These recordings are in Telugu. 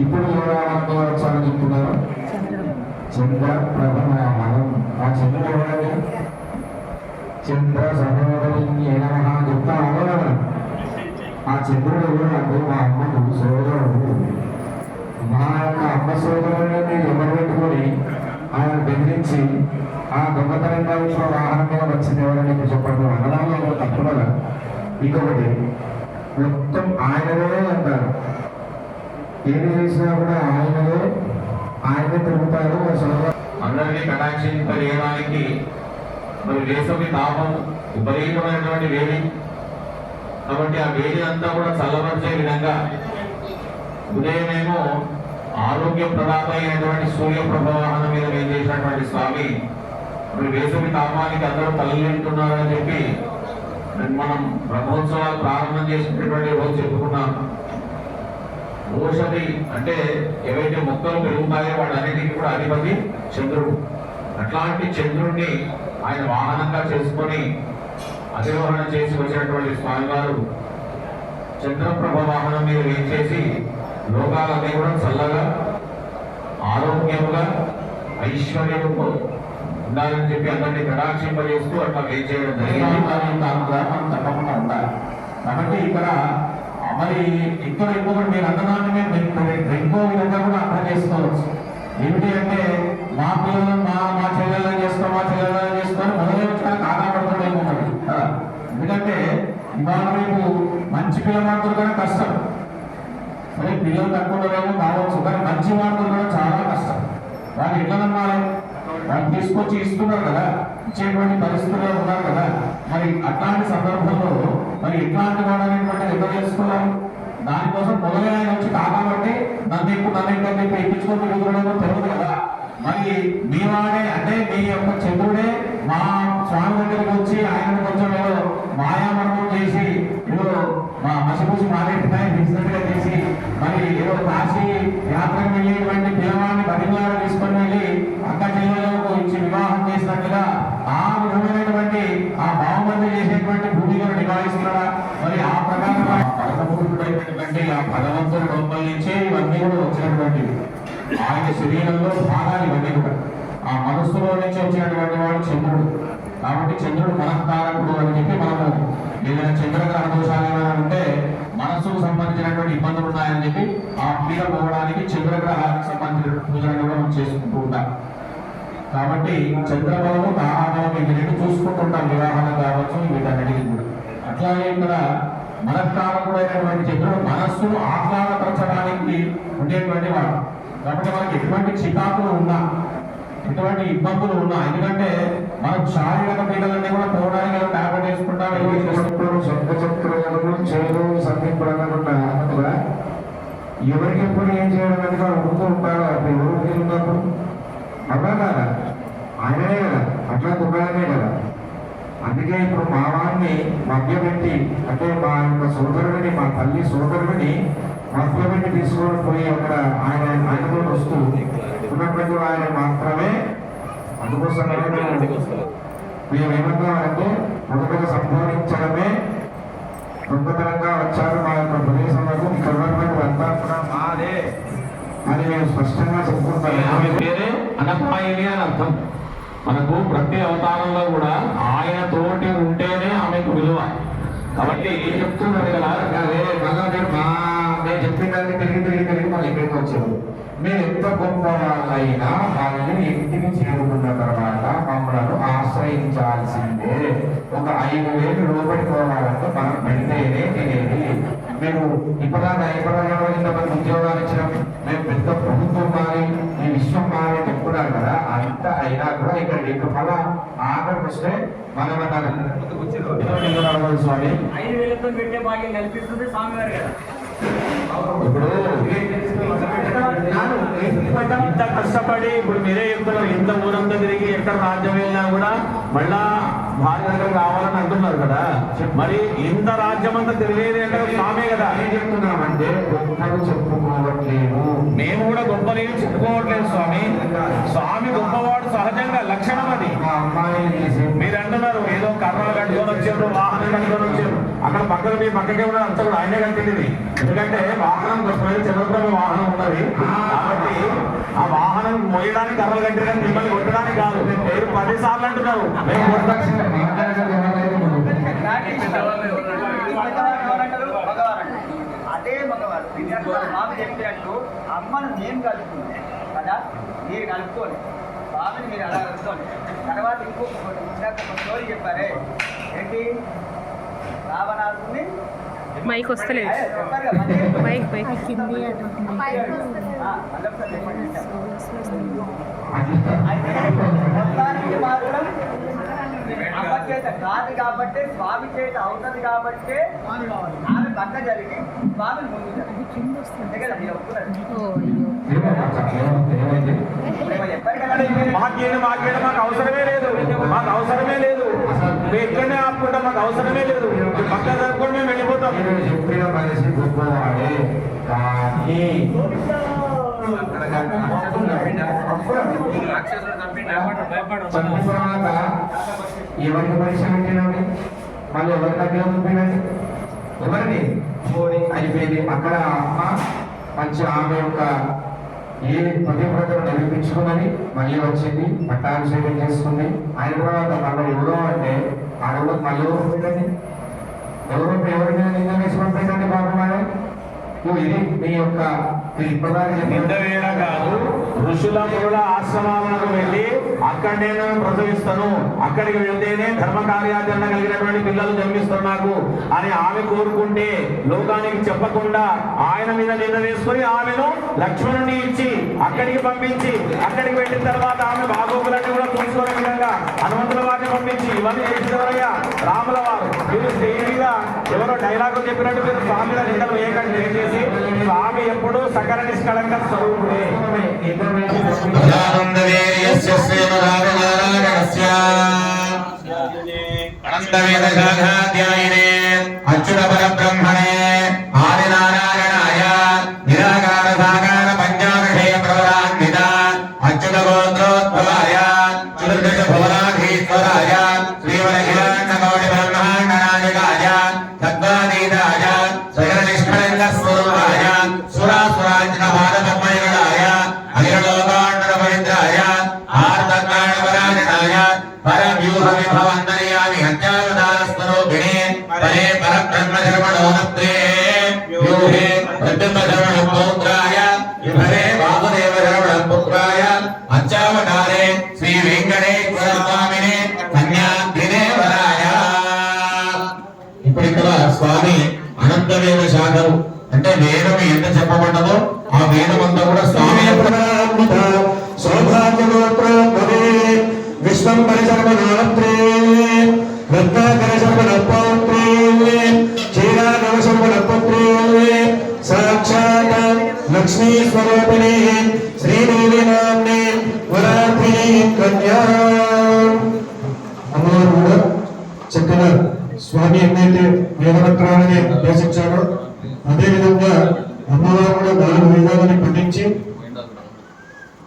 ఇప్పుడు ఏ వచ్చారని చెప్తున్నారు చంద్ర ప్రభావం ఆ చంద్రుడు ఎవరండి? చంద్ర సహోదరి నమ చెప్తా అవ్వాలి ఆ చంద్రుడు ఎవరు? మా అమ్మకు సోదరుడు. మా యొక్క అమ్మ సోదరుడిని మీరు ఆయన బెదిరించి ఆ దొంగతనంగా వచ్చిన వాహనం మీద వచ్చింది ఎవరని చెప్పండి. అనడంలో ఎవరు ఇంకొకటి మొత్తం ఆయననే అంటారు ఏది చేసినా కూడా ఆయననే ఆయనే తిరుగుతారు అందరినీ కటాక్షింపజేయడానికి మరి వేసవి తాపం విపరీతమైనటువంటి వేడి. కాబట్టి ఆ వేడి అంతా కూడా చల్లబరిచే విధంగా ఉదయమేమో ఆరోగ్య ప్రదాత అయినటువంటి సూర్య ప్రభావాహనం మీద ఏం చేసినటువంటి స్వామి మరి వేసవి తాపానికి అందరూ తల్లింటున్నారని చెప్పి మరి మనం బ్రహ్మోత్సవాలు ప్రారంభం చేసినటువంటి రోజు చెప్పుకున్నాం ఔషధి అంటే ఏవైతే మొక్కలు పెరుగుతాయో వాటన్నిటికీ కూడా అధిపతి చంద్రుడు. అట్లాంటి చంద్రుడిని ఆయన వాహనంగా చేసుకొని అధిరోహణ చేసి వచ్చినటువంటి స్వామివారు చంద్రప్రభ వాహనం మీద వేయించేసి లోకాలన్నీ కూడా చల్లగా ఆరోగ్యంగా ఐశ్వర్యముతో ఉండాలని చెప్పి అందరినీ కటాక్షింపజేస్తూ అట్లా వేయించేయడం జరిగింది. దాని అనుగ్రహం తప్పకుండా ఉండాలి. కాబట్టి ఇక్కడ మరి ఇక్కడ ఇంకొకటి మీరు అన్నదాన్ని మేము ఇంకో- విధంగా కూడా అర్థం చేసుకోవచ్చు. ఏమిటి అంటే మా పిల్లలు మా మా చెల్లెల్లో చేసుకో మా చెల్లెలను చేసుకొని మొదలు వచ్చిన కాకా ఇంకొకటి. ఎందుకంటే ఇవాళ రేపు మంచి పిల్లమాటలు కూడా కష్టం. సరే పిల్లలు తక్కువ కావచ్చు. కానీ మంచి మాటలు కూడా చాలా కష్టం. వాళ్ళు ఎట్లా నమ్మాలి? వాళ్ళు తీసుకొచ్చి ఇస్తున్నారు కదా ఇచ్చేటువంటి పరిస్థితుల్లో ఉన్నారు కదా. మరి అట్లాంటి సందర్భంలో మరి ఎట్లాంటి వాడని అనేటువంటి చేసుకోవాలి దానికోసం మొదలైన వచ్చి కాబట్టి నన్ను ఎక్కువ నన్ను ఎక్కువ మీకు ఎక్కించుకొని కుదరడం తెలియదు కదా. మరి మీ వాడే అంటే మీ యొక్క చంద్రుడే మా స్వామి దగ్గరికి వచ్చి ఆయన కొంచెం ఏదో మాయామరణం చేసి ఏదో మా మసిపూసి మారేట్టుగా చేసినట్టుగా చేసి మరి ఏదో కాశీ యాత్రకు వెళ్ళేటువంటి పిల్లవాడిని బతిలాగా తీసుకొని వెళ్ళి అక్క చెల్లెలకు పరమపురుషుడైనటువంటి ఆ భగవంతుడు లోపల నుంచే ఇవన్నీ కూడా వచ్చినటువంటివి ఆయన శరీరంలో భాగాలు ఇవన్నీ కూడా. ఆ మనస్సులో నుంచి వచ్చినటువంటి వాడు చంద్రుడు. కాబట్టి చంద్రుడు మనఃకారకుడు అని చెప్పి మనము ఏదైనా చంద్రగ్రహ దోషాలు ఏమైనా ఉంటే మనస్సుకు సంబంధించినటువంటి ఇబ్బందులు ఉన్నాయని చెప్పి ఆ పీడ పోవడానికి చంద్రగ్రహానికి సంబంధించిన పూజలను కూడా మనం చేసుకుంటూ ఉంటాం. కాబట్టి చంద్రబాబు తారాబలం ఇవి రెండు చూసుకుంటుంటాం వివాహాలు కావచ్చు వీటన్నిటికీ కూడా. అట్లాగే ఇక్కడ మనఃకారకుడైనటువంటి చంద్రుడు మనస్సును ఆహ్లాదపరచడానికి ఉండేటువంటి వాడు. కాబట్టి మనకి ఎటువంటి చికాకులు ఉన్నా ఎటువంటి ఇబ్బందులు ఉన్నా ఎందుకంటే మనం శారీరక పీడలన్నీ కూడా పోవడానికి ఏదో వేసుకుంటాం ఏదో చేసుకుంటాం సొంత చేయడం సంధింపడకుండా ఎవరికి ఎప్పుడు ఏం చేయడం అనేది ఉంటూ ఉంటారు. అప్పుడు ఎవరు ఉన్నప్పుడు అలా కదా. ఆయననే కదా. అట్లా కుక్కడమే కదా. అందుకే ఇప్పుడు మా వారిని మధ్యపెట్టి అంటే మా యొక్క సోదరుడిని మా తల్లి సోదరుడిని మధ్యపెట్టి తీసుకొని పోయి అక్కడ ఆయన ఆయనతో వస్తూ ఉన్నప్పటికీ ఆయన మాత్రమే అందుకోసమే మేము మేము ఏమంటామంటే మొదటగా సంబోధించడమే దొంగతనంగా వచ్చారు మా యొక్క ప్రదేశంలో ఇక్కడ ఉన్నటువంటి అంతా కూడా మాదే అని మేము స్పష్టంగా చెప్పుకుంటాం. ఆమె పేరే అనపాయిని అని అర్థం. మనకు ప్రతి అవతారంలో కూడా ఆయన తోటి ఉంటేనే ఆమెకు విలువ. కాబట్టి చెప్తున్నారు కదా అదే నేను చెప్పిన దాన్ని తిరిగి తిరిగి తిరిగి మళ్ళీ ఇక్కడికి వచ్చారు. మీరు ఎంత గొప్ప వాళ్ళైనా వాళ్ళని ఇంటికి చేరుకున్న తర్వాత మమ్మలను ఆశ్రయించాల్సిందే. ఒక ఐదు వేలు లోపలికి పోవాలంటే మనం పెడితేనే తినేది. మేము ఇప్పటిదాకా ఇప్పటిదాకా ఇంతమంది ఉద్యోగాలు ఇచ్చినాం మేము పెద్ద ప్రభుత్వం మారి ఈ విశ్వం మారి అని చెప్పుకున్నారు కదా అంత అయినా కూడా ఇక్కడ ఇంకా మళ్ళా ఆఖరికి వస్తే మనం అన్నారు స్వామి. ఇప్పుడు ఇంత కష్టపడి ఇప్పుడు మీరే చెప్తున్నారు ఇంత ఊరంతా తిరిగి ఎక్కడ రాజ్యం వెళ్ళినా కూడా మళ్ళా దగ్గర కావాలని అంటున్నారు కదా. మరి ఇంత రాజ్యం అంతా తిరిగేది అంటే స్వామి కదా. ఏం చెప్తున్నామంటే గొప్పలు చెప్పుకోవట్లేము. మేము కూడా గొప్పని చెప్పుకోవట్లేదు స్వామి. స్వామి గొప్పవాడు సహజంగా లక్షణం అది. మీరు అంటున్నారు ఏదో కర్రలు కట్టుకొని వచ్చారు వాహనం కట్టుకొని అక్కడ పక్కన మీ పక్కకే ఉన్న అంతా కూడా ఆయనే కనిపించింది. ఎందుకంటే వాహనం గొప్పది చంద్రప్రభు వాహనం ఉన్నది. కాబట్టి ఆ వాహనం మోయడానికి కర్రలు కట్టారు మిమ్మల్ని కొట్టడానికి కాదు. మీరు పది సార్లు అంటున్నారు మేము అదే మగవారు విద్యార్థులు మాకు చెప్పినట్టు అమ్మను నేను కలుపుకున్నాను. కదా? మీరు కలుపుకోండి. బాబుని మీరు అలా కలుపుకోండి. తర్వాత ఇంకొక స్టోరీ చెప్పారే. ఏంటి? మైక్ వస్తలేదు చెప్పారు కదా, మళ్ళీ చెప్పండి. మైక్ మైక్ ఆ, మళ్ళీ ఒకసారి చెప్పండి. అయితే మొత్తానికి మాత్రం అమ్మ చేత కాదు కాబట్టి స్వామి చేత అవుతుంది కాబట్టి ఆమె పక్క జరిగి స్వామి ముందు జరిగి అంతే కదా ఇక్కడనే మాకు అవసరమే లేదు. పక్క కూడా మేము వెళ్ళిపోతాం. మీరు తర్వాత ఎవరికి పరీక్ష పెట్టినండి మళ్ళీ ఎవరి దగ్గర చూపినండి ఎవరిని అయిపోయింది అక్కడ అమ్మ మంచి ఆమె యొక్క ఏ పతివ్రతను నిరూపించుకున్నది మళ్ళీ వచ్చింది పట్టాభిషేకం చేసుకుంది. ఆయన తర్వాత మళ్ళీ ఎవరో అంటే ఆడలో మళ్ళీ ఎవరు ఎవరు ఎవరికైనా నింద వేసి పంపించండి బాబు మరి? ఇది మీ యొక్క మీరు కాదు ఋషుల మునుల ఆశ్రమాలకు వెళ్ళి అక్కడ నేను ప్రసవిస్తాను. అక్కడికి వెళ్తేనే ధర్మ కార్యాచరణ కలిగినటువంటి పిల్లలు జన్మిస్తారు నాకు అని ఆమె కోరుకుంటే లోకానికి చెప్పకుండా ఆయన మీద నిన్న వేసుకొని ఆమెను లక్ష్మణుని ఇచ్చి అక్కడికి పంపించి అక్కడికి వెళ్ళిన తర్వాత ఆమె బాగోగులన్నీ కూడా చూసుకునే విధంగా వారిని పంపించి ఇవన్నీ చేసినవరయ్యా రాముల వారు మీరు స్టేజ్ ఎవరో డైలాగు చెప్పినట్టు మీరు స్వామి మీద నిందలు వేయకండి. దయచేసి స్వామి ఎప్పుడు సకల నిష్కళంక స్వరూపుడే. అజానందవేర్యస్య శ్రీమదాగనారాయణస్య అనంతవేదశాఖాధ్యాయినే అచ్యుత పరబ్రహ్మణే ఆదినారాయణాయ శరవణ పుత్రాయ అచ్చావతారే శ్రీ వెంకటేశ్వర స్వామిని కన్యాగ్నిదేవరాయ ఇప్పుడు ఇక్కడ స్వామి అనంత వేద శాఖలు అంటే వేదం ఎంత చెప్పబడ్డదో ఆ వేదం అంతా కూడా స్వామి సౌభాగ్యగోత్రోద్భవే విశ్వం పరిశర్మణాత్రే రత్నాకర శర్మణ లక్ష్మీ స్వరూపిణి శ్రీదేవి నామ్ని వరాధిని కన్యా అమ్మవారు కూడా చక్కగా స్వామి ఎన్నైతే వేదమంత్రాలని అభ్యసించారో అదేవిధంగా అమ్మవారు కూడా నాలుగు వేదాలని పఠించి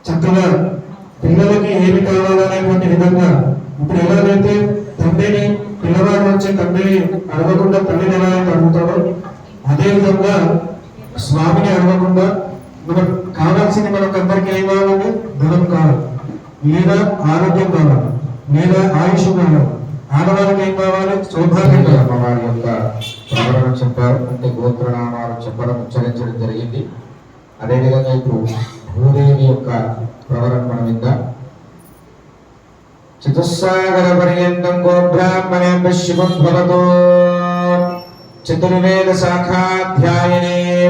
చక్కగా పిల్లలకి ఏమి కావాలనేటువంటి విధంగా ఇప్పుడు ఎలాగైతే తండ్రిని పిల్లవాడి నుంచి తండ్రిని అడగకుండా తల్లిని ఎలా అయితే అడుగుతాడో అదే విధంగా స్వామిని అడగకుండా మనకు కావాల్సింది మనకు అందరికీ ఏం కావాలండి ధనం కావాలి. లేదా ఆరోగ్యం కావాలి. లేదా ఆయుష్ కావాలి. ఆడవారికి ఏం కావాలి? సౌభాగ్యం కావాలి. అమ్మవారి యొక్క ప్రవరణ చెప్పారు. అంటే గోత్రనామాలు చెప్పడం ఉచ్చరించడం జరిగింది. అదేవిధంగా ఇప్పుడు భూదేవి యొక్క ప్రవరణ మనం విందాం. చతుస్సాగర పర్యంతం గోబ్రాహ్మణే శివం భవతో చతుర్వేద శాఖాధ్యాయనే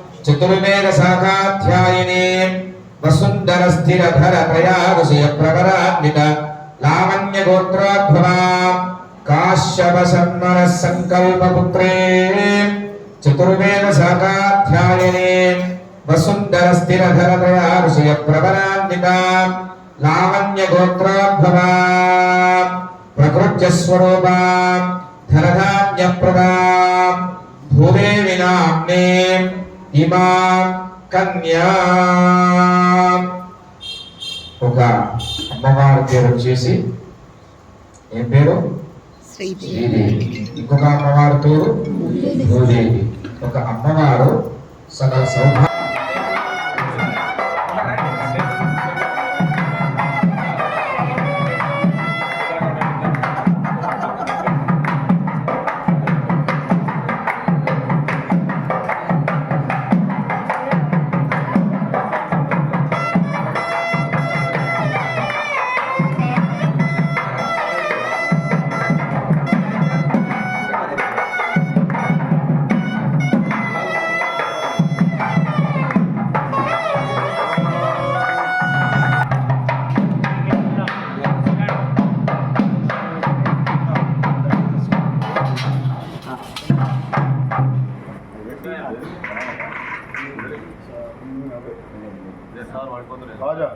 స్థిర చతుర్వేద శాఖాధ్యాయిని వసుంధర స్థిర ధర త్రయారుషయ ప్రవరాన్విత లావణ్య గోత్రోద్భవ కాశ్యప సన్మన సంకల్ప పుత్రే చతుర్వేద శాఖాధ్యాయిని వసుంధర స్థిర ధర దయా ఋషయ లావణ్య గోత్రోద్భవ ప్రకృత్య స్వరూపా ధనధాన్య ప్రదా భూదేవి నామ్నే ఇమా కన్యా. ఒక అమ్మవారి పేరు వచ్చేసి ఏం పేరు? ఇంకొక అమ్మవారి పేరు? భూదేవి. ఒక అమ్మవారు సకల సౌభాగ్య రాజా.